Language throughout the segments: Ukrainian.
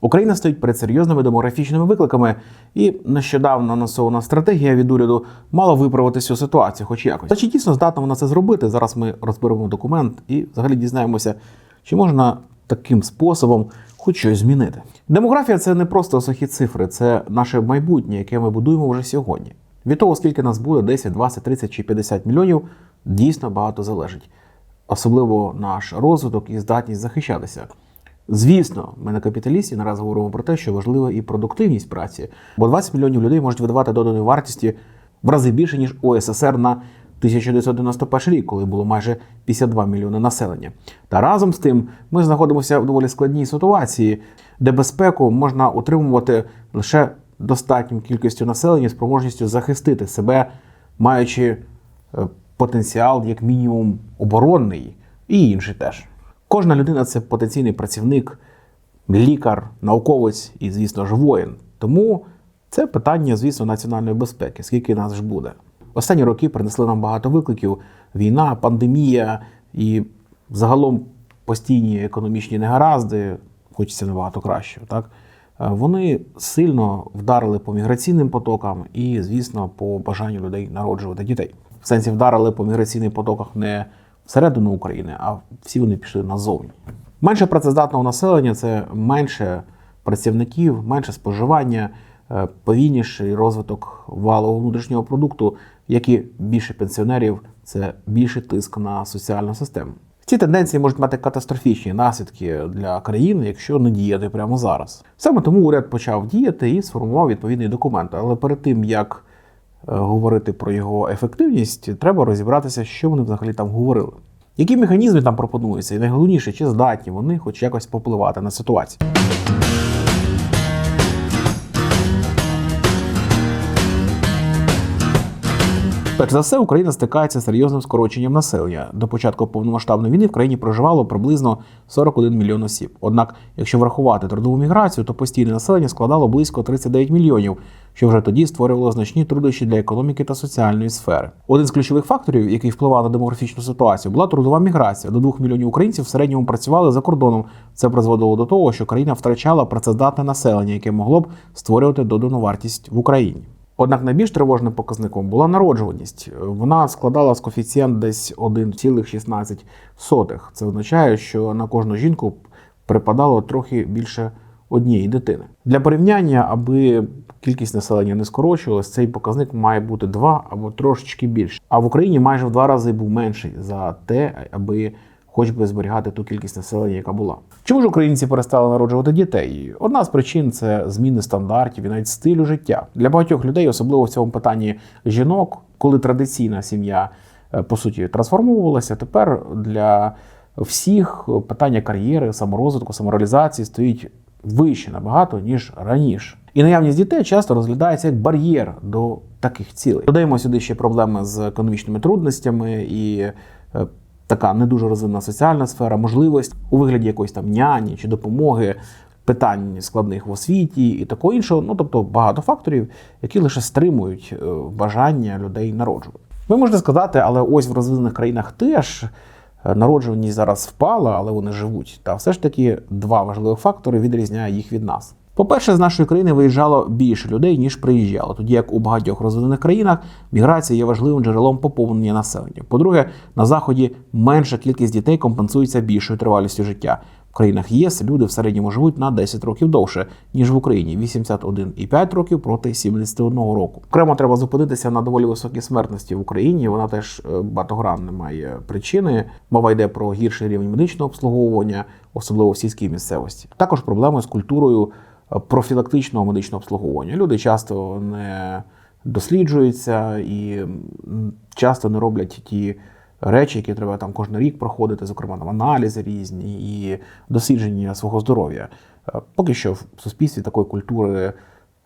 Україна стоїть перед серйозними демографічними викликами, і нещодавно анонсована стратегія від уряду мала виправити цю ситуацію, хоч якось. Та чи дійсно здатна вона це зробити? Зараз ми розберемо документ і взагалі дізнаємося, чи можна таким способом хоч щось змінити. Демографія це не просто сухі цифри, це наше майбутнє, яке ми будуємо вже сьогодні. Від того, скільки нас буде 10, 20, 30 чи 50 мільйонів, дійсно багато залежить. Особливо наш розвиток і здатність захищатися. Звісно, ми на капіталісті наразі говоримо про те, що важлива і продуктивність праці, бо 20 мільйонів людей можуть видавати доданої вартості в рази більше, ніж УССР на 1991 рік, коли було майже 52 мільйони населення. Та разом з тим ми знаходимося в доволі складній ситуації, де безпеку можна утримувати лише достатньою кількістю населення, спроможністю захистити себе, маючи е, потенціал, як мінімум, оборонний, і інший теж. Кожна людина це потенційний працівник, лікар, науковець і, звісно ж, воїн. Тому це питання, звісно, національної безпеки, скільки нас ж буде. Останні роки принесли нам багато викликів: війна, пандемія і загалом постійні економічні негаразди, хочеться набагато кращого, так? Е, Вони сильно вдарили по міграційним потокам і, звісно, по бажанню людей народжувати дітей. В сенсі вдарили по міграційних потоках не всередину України, а всі вони пішли назовні. Менше працездатного населення це менше працівників, менше споживання, е, повільніший розвиток валового внутрішнього продукту, як і більше пенсіонерів, це більший тиск на соціальну систему. Ці тенденції можуть мати катастрофічні наслідки для країни, якщо не діяти прямо зараз. Саме тому уряд почав діяти і сформував відповідний документ. Але перед тим як говорити про його ефективність, треба розібратися, що вони взагалі там говорили. Які механізми там пропонуються, і найголовніше, чи здатні вони хоч якось попливати на ситуацію. Перш за все, Україна стикається з серйозним скороченням населення. До початку повномасштабної війни в країні проживало приблизно 41 мільйон осіб. Однак, якщо врахувати трудову міграцію, то постійне населення складало близько 39 мільйонів, що вже тоді створювало значні труднощі для економіки та соціальної сфери. Один з ключових факторів, який впливав на демографічну ситуацію, була трудова міграція. До 2 мільйонів українців в середньому працювали за кордоном. Це призводило до того, що країна втрачала працездатне населення, яке могло б створювати додану вартість в Україні. Однак найбільш тривожним показником була народжуваність. Вона складала з коефіцієнт десь 1,16. Це означає, що на кожну жінку припадало трохи більше однієї дитини. Для порівняння, аби кількість населення не скорочувалась, цей показник має бути два або трошечки більше. А в Україні майже в два рази був менший за те, аби хоч би зберігати ту кількість населення, яка була. Чому ж українці перестали народжувати дітей? Одна з причин це зміни стандартів і навіть стилю життя для багатьох людей, особливо в цьому питанні жінок, коли традиційна сім'я е, по суті трансформовувалася. Тепер для всіх питання кар'єри, саморозвитку, самореалізації стоїть вище набагато ніж раніше. І наявність дітей часто розглядається як бар'єр до таких цілей. Додаємо сюди ще проблеми з економічними трудностями і е, така не дуже розвинена соціальна сфера, можливість у вигляді якоїсь там няні чи допомоги, питань складних в освіті і такого іншого. Ну тобто багато факторів, які лише стримують е, бажання людей народжувати. Ви можете сказати, але ось в розвинених країнах теж е, народжуваність зараз впала, але вони живуть. Та все ж таки два важливих фактори відрізняють їх від нас. По-перше, з нашої країни виїжджало більше людей, ніж приїжджало, тоді як у багатьох розвинених країнах міграція є важливим джерелом поповнення населення. По-друге, на заході менша кількість дітей компенсується більшою тривалістю життя. В країнах ЄС люди в середньому живуть на 10 років довше, ніж в Україні 81,5 років проти 71 року. Окремо треба зупинитися на доволі високій смертності в Україні. Вона теж е, багатогранна має причини. Мова йде про гірший рівень медичного обслуговування, особливо в сільській місцевості. Також проблеми з культурою профілактичного медичного обслуговування. Люди часто не досліджуються і часто не роблять ті речі, які треба там кожен рік проходити, зокрема там аналізи різні і дослідження свого здоров'я. Е, Поки що в суспільстві такої культури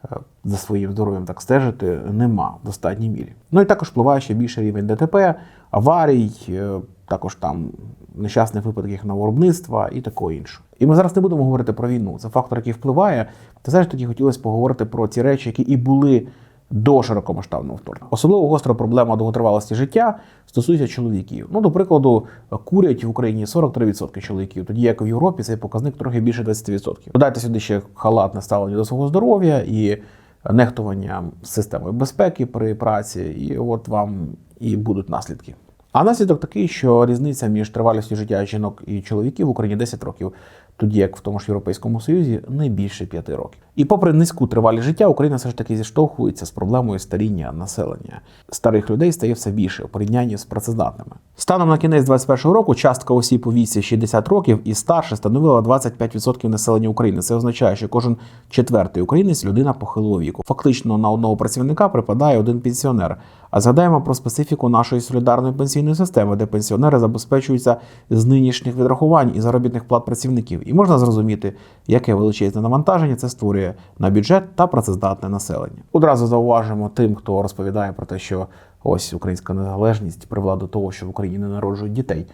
е, за своїм здоров'ям так стежити нема в достатній мірі. Ну і також впливає ще більше рівень ДТП, аварій, е, також там нещасних випадків на виробництва і такого іншого. І ми зараз не будемо говорити про війну. Це фактор, який впливає. Та все ж хотілося поговорити про ті речі, які і були до широкомасштабного вторгнення. Особливо гостра проблема довготривалості життя стосується чоловіків. Ну, до прикладу, курять в Україні 43% чоловіків, тоді як в Європі цей показник трохи більше 20%. Додайте сюди ще халатне ставлення до свого здоров'я і нехтування системою безпеки при праці, і от вам і будуть наслідки. А наслідок такий, що різниця між тривалістю життя жінок і чоловіків в Україні 10 років, тоді як в тому ж Європейському Союзі не більше 5 років. І попри низьку тривалість життя, Україна все ж таки зіштовхується з проблемою старіння населення. Старих людей стає все більше у порівнянні з працездатними. Станом на кінець 2021 року частка осіб у віці 60 років і старше становила 25% населення України. Це означає, що кожен четвертий українець людина похилого віку. Фактично на одного працівника припадає один пенсіонер. А згадаємо про специфіку нашої солідарної пенсійної системи, де пенсіонери забезпечуються з нинішніх відрахувань і заробітних плат працівників. І можна зрозуміти, яке величезне навантаження це створює на бюджет та працездатне населення. Одразу зауважимо тим, хто розповідає про те, що ось українська незалежність привела до того, що в Україні не народжують дітей.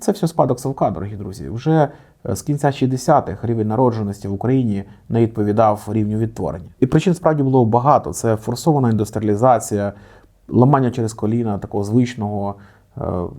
Це все спадок совка, дорогі друзі. Вже з кінця 60-х рівень народженості в Україні не відповідав рівню відтворення. І причин справді було багато: це форсована індустріалізація, ламання через коліна такого звичного е,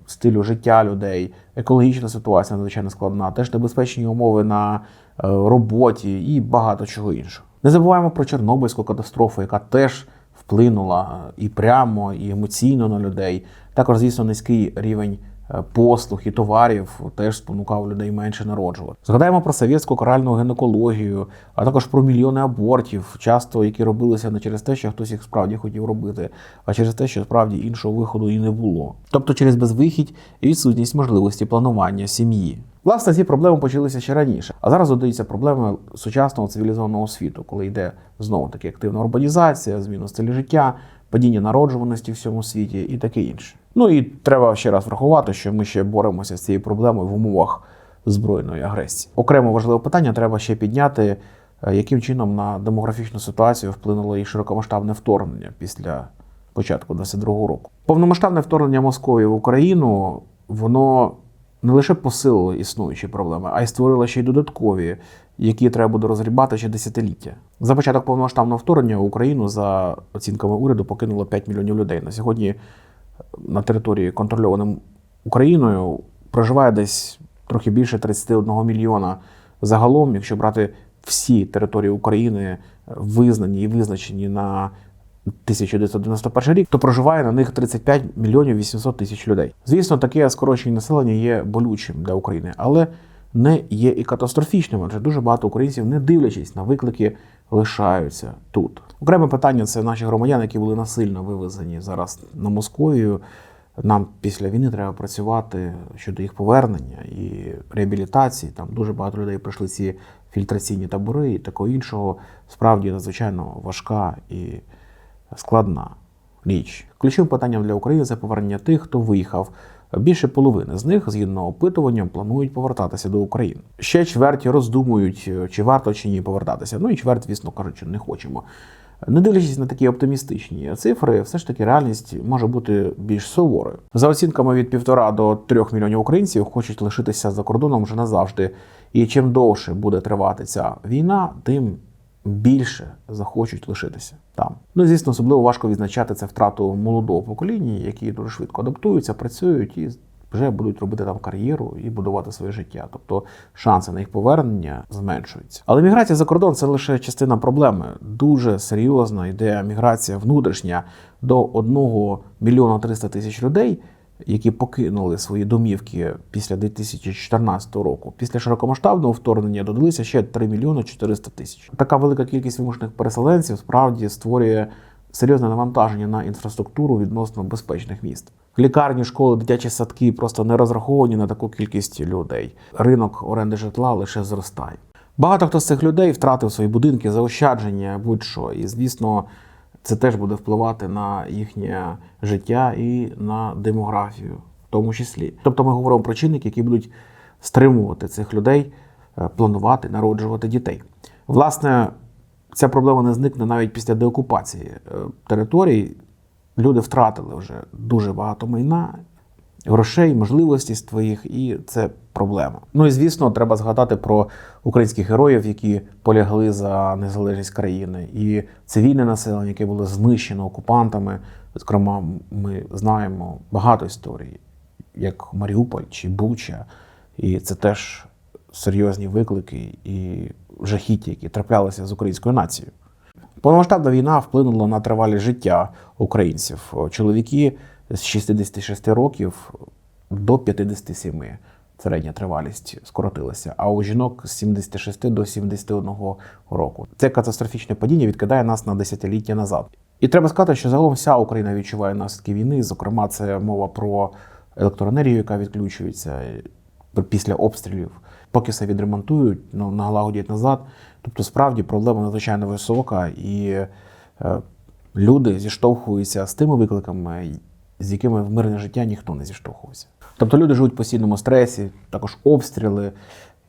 стилю життя людей, екологічна ситуація надзвичайно складна, теж небезпечні умови на е, роботі і багато чого іншого. Не забуваємо про Чорнобильську катастрофу, яка теж вплинула е, і прямо, і емоційно на людей. Також, звісно, низький рівень е, послуг і товарів теж спонукав людей менше народжувати. Згадаємо про совєтську каральну гінекологію, а також про мільйони абортів, часто які робилися не через те, що хтось їх справді хотів робити, а через те, що справді іншого виходу і не було. Тобто через безвихідь і відсутність можливості планування сім'ї. Власне, ці проблеми почалися ще раніше, а зараз додаються проблеми сучасного цивілізованого світу, коли йде знову таки активна урбанізація, зміна стилю життя, падіння народжуваності в всьому світі і таке інше. Ну і треба ще раз врахувати, що ми ще боремося з цією проблемою в умовах збройної агресії. Окремо важливе питання треба ще підняти, е, яким чином на демографічну ситуацію вплинуло і широкомасштабне вторгнення після початку 22-го року. Повномасштабне вторгнення Московії в Україну воно не лише посилило існуючі проблеми, а й створило ще й додаткові, які треба буде розгрібати ще десятиліття. За початок повномасштабного вторгнення Україну за оцінками уряду покинуло 5 мільйонів людей. На сьогодні на території контрольованим Україною проживає десь трохи більше 31 мільйона. Загалом, якщо брати всі території України, визнані і визначені на 1991 рік, то проживає на них 35 мільйонів 800 тисяч людей. Звісно, таке скорочення населення є болючим для України, але не є і катастрофічним, адже дуже багато українців, не дивлячись на виклики, лишаються тут. Окреме питання це наші громадяни, які були насильно вивезені зараз на Московію. Нам після війни треба працювати щодо їх повернення і реабілітації. Там дуже багато людей пройшли ці фільтраційні табори і такого іншого. Справді надзвичайно важка і складна річ. Ключовим питанням для України це повернення тих, хто виїхав. Більше половини з них, згідно опитуванням, планують повертатися до України. Ще чверті роздумують, чи варто чи ні повертатися. Ну і чверть, звісно, кажуть, що не хочемо. Не дивлячись на такі оптимістичні цифри, все ж таки реальність може бути більш суворою. За оцінками від півтора до трьох мільйонів українців хочуть лишитися за кордоном вже назавжди. І чим довше буде тривати ця війна, тим більше захочуть лишитися там. Ну звісно, особливо важко відзначати це втрату молодого покоління, які дуже швидко адаптуються, працюють і вже будуть робити там кар'єру і будувати своє життя. Тобто шанси на їх повернення зменшуються. Але міграція за кордон це лише частина проблеми. Дуже серйозна йде міграція внутрішня до 1 мільйона 300 тисяч людей які покинули свої домівки після 2014 року. Після широкомасштабного вторгнення додалися ще 3 мільйони 400 тисяч. Така велика кількість вимушених переселенців справді створює серйозне навантаження на інфраструктуру відносно безпечних міст. Лікарні, школи, дитячі садки просто не розраховані на таку кількість людей. Ринок оренди житла лише зростає. Багато хто з цих людей втратив свої будинки, заощадження, будь-що. І, звісно, це теж буде впливати на їхнє життя і на демографію, в тому числі. Тобто ми говоримо про чинники, які будуть стримувати цих людей, е, планувати, народжувати дітей. Власне, ця проблема не зникне навіть після деокупації е, територій. Люди втратили вже дуже багато майна, грошей, можливостей своїх, і це проблема. Ну і звісно, треба згадати про українських героїв, які полягли за незалежність країни, і цивільне населення, яке було знищено окупантами. Зокрема, ми знаємо багато історій, як Маріуполь чи Буча, і це теж серйозні виклики і жахіття, які траплялися з українською нацією. Повномасштабна війна вплинула на тривалість життя українців. Чоловіки з 66 років до 57 середня тривалість скоротилася, а у жінок з 76 до 71 року. Це катастрофічне падіння відкидає нас на десятиліття назад. І треба сказати, що загалом вся Україна відчуває наслідки війни. Зокрема, це мова про електроенергію, яка відключується після обстрілів. Поки все відремонтують, ну, налагодять назад. Тобто, справді проблема надзвичайно висока, і е, люди зіштовхуються з тими викликами, з якими в мирне життя ніхто не зіштовхувався. Тобто люди живуть в постійному стресі, також обстріли.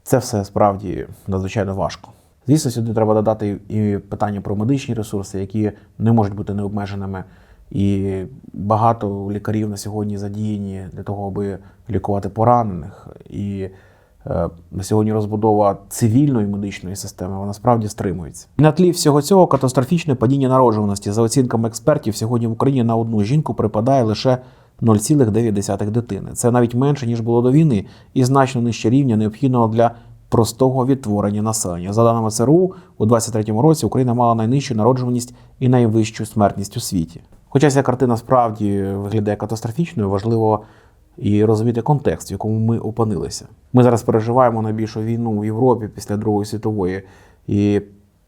Це все справді надзвичайно важко. Звісно, сюди треба додати і питання про медичні ресурси, які не можуть бути необмеженими. І багато лікарів на сьогодні задіяні для того, аби лікувати поранених. І е, на сьогодні розбудова цивільної медичної системи вона справді стримується. І на тлі всього цього катастрофічне падіння народжуваності. За оцінками експертів, сьогодні в Україні на одну жінку припадає лише 0,9 дитини. Це навіть менше ніж було до війни, і значно нижче рівня необхідного для простого відтворення населення. За даними ЦРУ, у 2023 році Україна мала найнижчу народжуваність і найвищу смертність у світі. Хоча ця картина справді виглядає катастрофічною, важливо і розуміти контекст, в якому ми опинилися. Ми зараз переживаємо найбільшу війну в Європі після Другої світової, і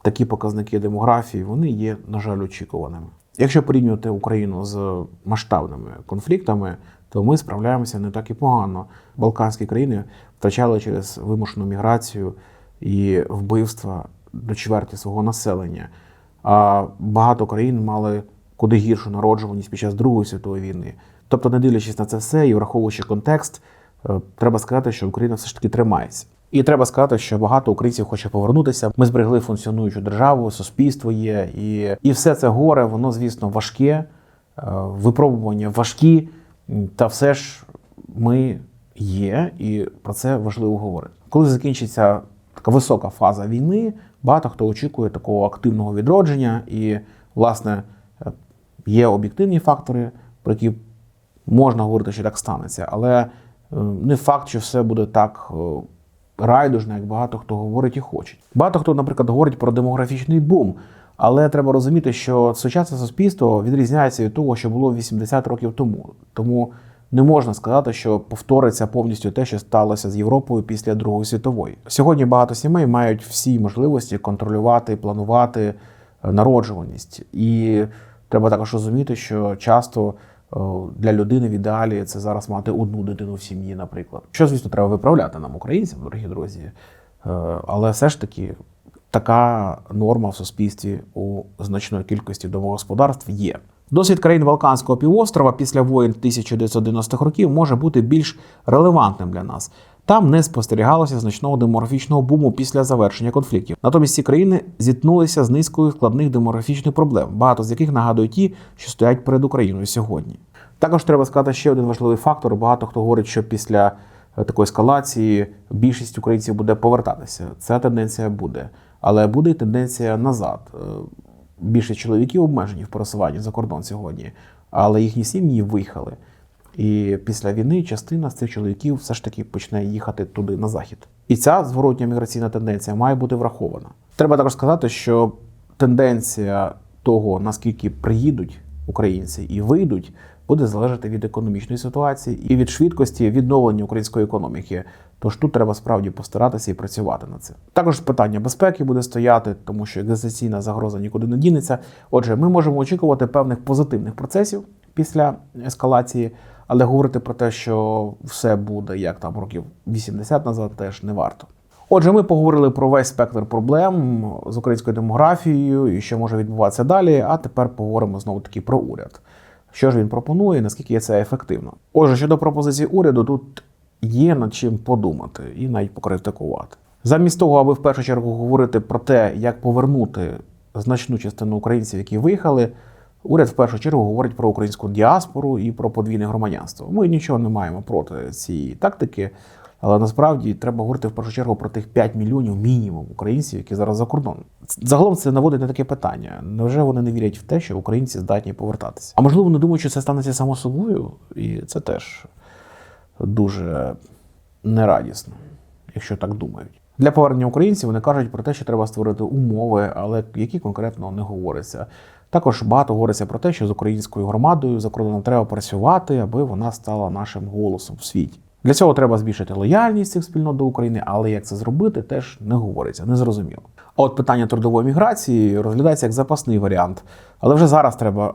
такі показники демографії вони є, на жаль, очікуваними. Якщо порівнювати Україну з масштабними конфліктами, то ми справляємося не так і погано. Балканські країни втрачали через вимушену міграцію і вбивства до чверті свого населення. А багато країн мали куди гіршу народжуваність під час Другої світової війни. Тобто, не дивлячись на це все і враховуючи контекст, е, треба сказати, що Україна все ж таки тримається. І треба сказати, що багато українців хоче повернутися. Ми зберегли функціонуючу державу, суспільство є, і і все це горе, воно, звісно, важке, е, випробування важкі, та все ж ми є, і про це важливо говорити. Коли закінчиться така висока фаза війни, багато хто очікує такого активного відродження, і, власне, е, є об'єктивні фактори, про які можна говорити, що так станеться, але е, не факт, що все буде так райдужно, як багато хто говорить і хоче. Багато хто, наприклад, говорить про демографічний бум. Але треба розуміти, що сучасне суспільство відрізняється від того, що було 80 років тому. Тому не можна сказати, що повториться повністю те, що сталося з Європою після Другої світової. Сьогодні багато сімей мають всі можливості контролювати, планувати е, народжуваність. І треба також розуміти, що часто для людини в ідеалі це зараз мати одну дитину в сім'ї, наприклад. Що, звісно, треба виправляти нам, українцям, дорогі друзі. Е, але все ж таки така норма в суспільстві у значної кількості домогосподарств є. Досвід країн Балканського півострова після воєн 1990-х років може бути більш релевантним для нас. Там не спостерігалося значного демографічного буму після завершення конфліктів. Натомість ці країни зіткнулися з низкою складних демографічних проблем, багато з яких нагадують ті, що стоять перед Україною сьогодні. Також треба сказати ще один важливий фактор. Багато хто говорить, що після е, такої ескалації більшість українців буде повертатися. Ця тенденція буде. Але буде й тенденція назад. Е, більше чоловіків обмежені в пересуванні за кордон сьогодні, але їхні сім'ї виїхали. І після війни частина з цих чоловіків все ж таки почне їхати туди на захід. І ця зворотня міграційна тенденція має бути врахована. Треба також сказати, що тенденція того, наскільки приїдуть українці і вийдуть, буде залежати від економічної ситуації і від швидкості відновлення української економіки. Тож тут треба справді постаратися і працювати над цим. Також питання безпеки буде стояти, тому що екзистенційна загроза нікуди не дінеться. Отже, ми можемо очікувати певних позитивних процесів після ескалації, але говорити про те, що все буде як там років 80 назад, теж не варто. Отже, ми поговорили про весь спектр проблем з українською демографією і що може відбуватися далі. А тепер поговоримо знову таки про уряд. Що ж він пропонує, наскільки це ефективно? Отже, щодо пропозиції уряду, тут є над чим подумати і навіть покритикувати. Замість того, аби в першу чергу говорити про те, як повернути значну частину українців, які виїхали, уряд в першу чергу говорить про українську діаспору і про подвійне громадянство. Ми нічого не маємо проти цієї тактики, Але насправді треба говорити в першу чергу про тих 5 мільйонів мінімум українців, які зараз за кордоном. Загалом це наводить на таке питання: невже вони не вірять в те, що українці здатні повертатися? А можливо, не думають, що це станеться само собою, і це теж дуже нерадісно, якщо так думають. Для повернення українців вони кажуть про те, що треба створити умови, але які конкретно не говориться. Також багато говориться про те, що з українською громадою за кордоном треба працювати, аби вона стала нашим голосом в світі. Для цього треба збільшити лояльність цих спільнот до України, але як це зробити, теж не говориться, не зрозуміло. А от питання трудової міграції розглядається як запасний варіант, але вже зараз треба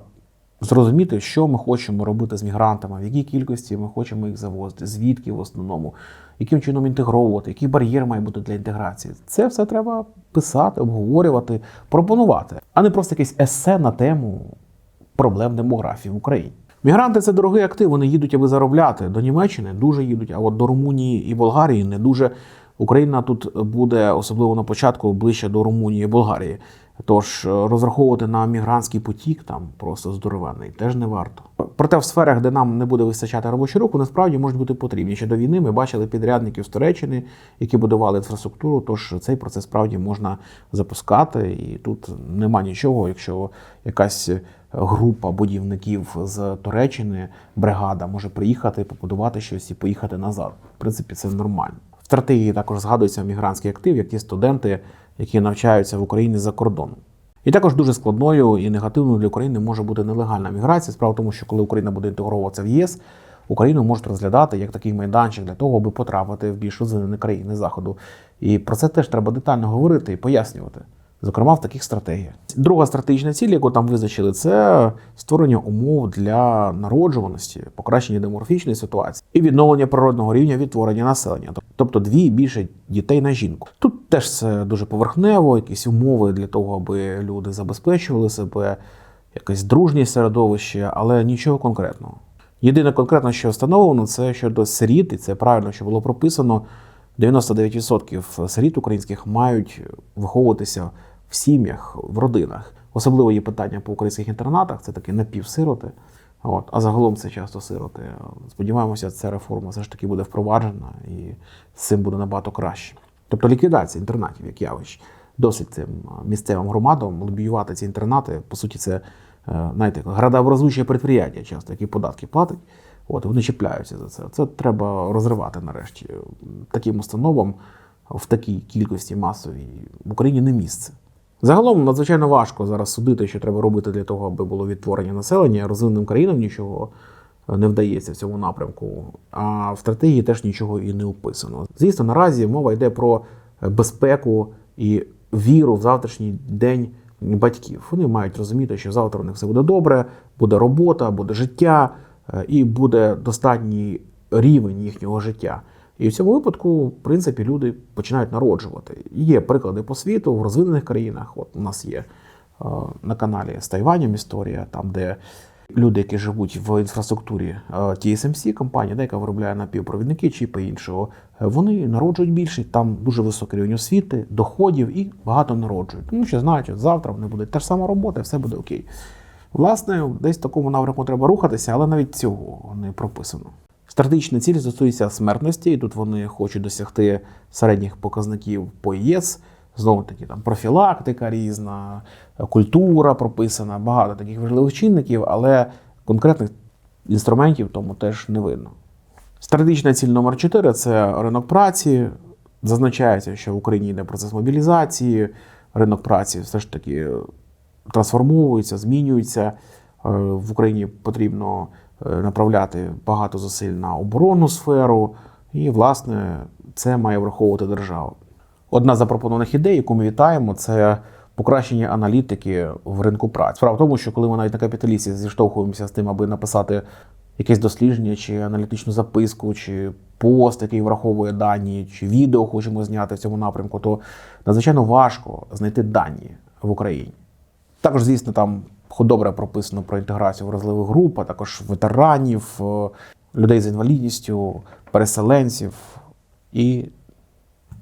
зрозуміти, що ми хочемо робити з мігрантами, в якій кількості ми хочемо їх завозити, звідки в основному, яким чином інтегровувати, який бар'єр має бути для інтеграції. Це все треба писати, обговорювати, пропонувати, а не просто якесь есе на тему проблем демографії в Україні. Мігранти це дорогий актив, вони їдуть, аби заробляти. До Німеччини дуже їдуть, а от до Румунії і Болгарії не дуже. Україна тут буде, особливо на початку, ближче до Румунії і Болгарії. Тож е, розраховувати на мігрантський потік там просто здоровенний теж не варто. Проте в сферах, де нам не буде вистачати робочої руку, насправді можуть бути потрібні. Ще до війни ми бачили підрядників з Туреччини, які будували інфраструктуру. Тож цей процес справді можна запускати, і тут нема нічого, якщо якась група будівників з Туреччини, бригада може приїхати, побудувати щось і поїхати назад. В принципі, це нормально. В стратегії також згадується мігрантський актив, як ті студенти, які навчаються в Україні за кордоном. І також дуже складною і негативною для України може бути нелегальна міграція. Справа в тому, що коли Україна буде інтегровуватися в ЄС, Україну можуть розглядати як такий майданчик для того, аби потрапити в більш розвинені країни заходу. І про це теж треба детально говорити і пояснювати. Зокрема, в таких стратегіях. Друга стратегічна ціль, яку там визначили, це створення умов для народжуваності, покращення демографічної ситуації і відновлення природного рівня відтворення населення, тобто дві більше дітей на жінку. Тут теж це дуже поверхнево, якісь умови для того, аби люди забезпечували себе, якесь дружнє середовище, але нічого конкретного. Єдине конкретно, що встановлено, це щодо сиріт, і це правильно, що було прописано. 99% сиріт українських мають виховуватися в сім'ях, в родинах. Особливо є питання по українських інтернатах, це такі напівсироти. От, а загалом це часто сироти. Сподіваємося, ця реформа все ж таки буде впроваджена і з цим буде набагато краще. Тобто ліквідація інтернатів, як явищ, досить цим місцевим громадам лобіювати ці інтернати. По суті, це знаєте, градообразуюче підприємство, часто, які податки платять. От вони чіпляються за це. Це треба розривати нарешті. Таким установам в такій кількості масовій в Україні не місце. Загалом надзвичайно важко зараз судити, що треба робити для того, аби було відтворення населення. Розвиненим країнам нічого не вдається в цьому напрямку, а в стратегії теж нічого і не описано. Звісно, наразі мова йде про безпеку і віру в завтрашній день батьків. Вони мають розуміти, що завтра у них все буде добре, буде робота, буде життя і буде достатній рівень їхнього життя. І в цьому випадку, в принципі, люди починають народжувати. Є приклади по світу в розвинених країнах. От у нас є е, на каналі з Тайванем історія, там де люди, які живуть в інфраструктурі е, TSMC, компанія, яка виробляє напівпровідники чіпи іншого, е, вони народжують більше. Там дуже високий рівень освіти, доходів і багато народжують. Тому що знають, от завтра вони будуть та ж сама робота, все буде окей. Власне, десь в такому напрямку треба рухатися, але навіть цього не прописано. Стратегічна ціль стосується смертності, і тут вони хочуть досягти середніх показників по ЄС. Знову таки, там профілактика різна, культура прописана, багато таких важливих чинників, але конкретних інструментів тому теж не видно. Стратегічна ціль номер 4 це ринок праці. Зазначається, що в Україні йде процес мобілізації, ринок праці все ж таки трансформовується, змінюється. Е, В Україні потрібно направляти багато зусиль на оборонну сферу, і, власне, це має враховувати держава. Одна з запропонованих ідей, яку ми вітаємо, це покращення аналітики в ринку праці. Справа в тому, що коли ми навіть на капіталісті зіштовхуємося з тим, аби написати якесь дослідження, чи аналітичну записку, чи пост, який враховує дані, чи відео хочемо зняти в цьому напрямку, то надзвичайно важко знайти дані в Україні. Також, звісно, там добре прописано про інтеграцію вразливих груп, а також ветеранів, е, людей з інвалідністю, переселенців і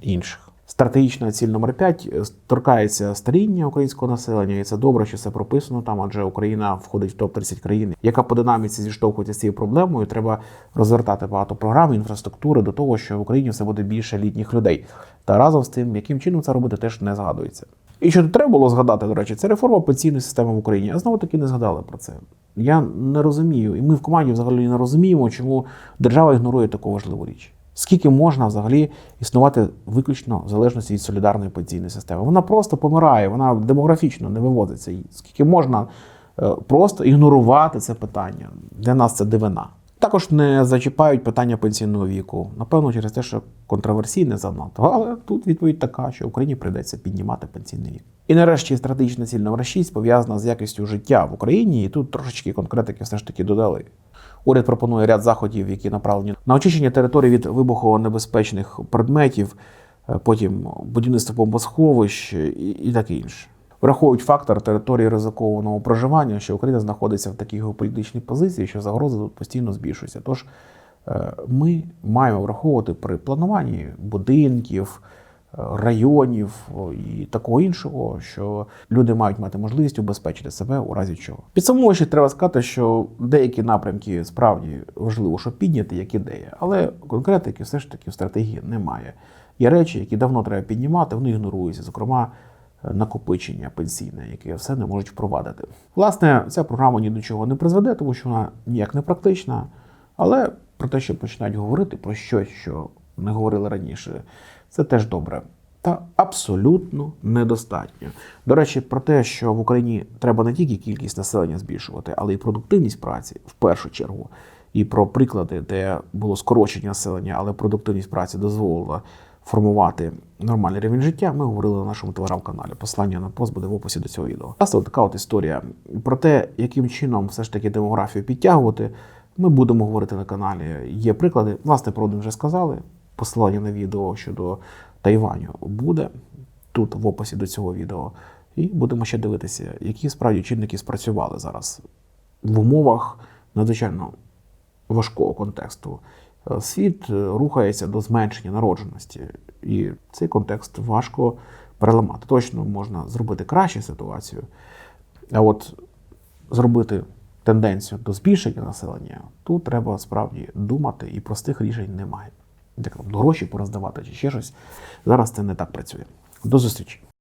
інших. Стратегічна ціль номер 5 торкається старіння українського населення, і це добре, що це прописано там, адже Україна входить в топ 30 країн, яка по динаміці зіштовхується з цією проблемою. Треба розвертати багато програм, інфраструктури до того, що в Україні все буде більше літніх людей. Та разом з тим, яким чином це робити, теж не згадується. І що тут треба було згадати, до речі, це реформа пенсійної системи в Україні. А знову таки не згадали про це. Я не розумію, і ми в команді взагалі не розуміємо, чому держава ігнорує таку важливу річ. Скільки можна взагалі існувати виключно в залежності від солідарної пенсійної системи? Вона просто помирає, вона демографічно не вивозиться. Скільки можна е, просто ігнорувати це питання? Для нас це дивина. Також не зачіпають питання пенсійного віку. Напевно, через те, що контроверсійне занадто. Але тут відповідь така, що Україні прийдеться піднімати пенсійний вік. І нарешті стратегічна ціль номер 6 пов'язана з якістю життя в Україні, і тут трошечки конкретики все ж таки додали. Уряд пропонує ряд заходів, які направлені на очищення території від вибухонебезпечних предметів, е, потім будівництво бомбосховищ і таке інше. Враховують фактор території ризикованого проживання, що Україна знаходиться в такій геополітичній позиції, що загрози тут постійно збільшуються. Тож е, ми маємо враховувати при плануванні будинків, е, районів і такого іншого, що люди мають мати можливість убезпечити себе у разі чого. Підсумовуючи, треба сказати, що деякі напрямки справді важливо, щоб підняти як ідея, але конкретики все ж таки в стратегії немає. Є речі, які давно треба піднімати, вони ігноруються, зокрема накопичення пенсійне, яке все не можуть впровадити. Власне, ця програма ні до чого не призведе, тому що вона ніяк не практична. Але про те, що починають говорити про щось, що не говорили раніше, це теж добре. Та абсолютно недостатньо. До речі, про те, що в Україні треба не тільки кількість населення збільшувати, але й продуктивність праці в першу чергу. І про приклади, де було скорочення населення, але продуктивність праці дозволила формувати нормальний рівень життя, ми говорили на нашому телеграм-каналі. Посилання на пост буде в описі до цього відео. Власне, така от історія про те, яким чином все ж таки демографію підтягувати. Ми будемо говорити на каналі. Є приклади. Власне, про один вже сказали. Посилання на відео щодо Тайваню буде тут в описі до цього відео. І будемо ще дивитися, які справді чинники спрацювали зараз в умовах надзвичайно важкого контексту. Е, Світ е, рухається до зменшення народженості, і цей контекст важко переламати. Точно можна зробити краще ситуацію, а от зробити тенденцію до збільшення населення, тут треба справді думати, і простих рішень немає. Як гроші пороздавати чи ще щось. Зараз це не так працює. До зустрічі!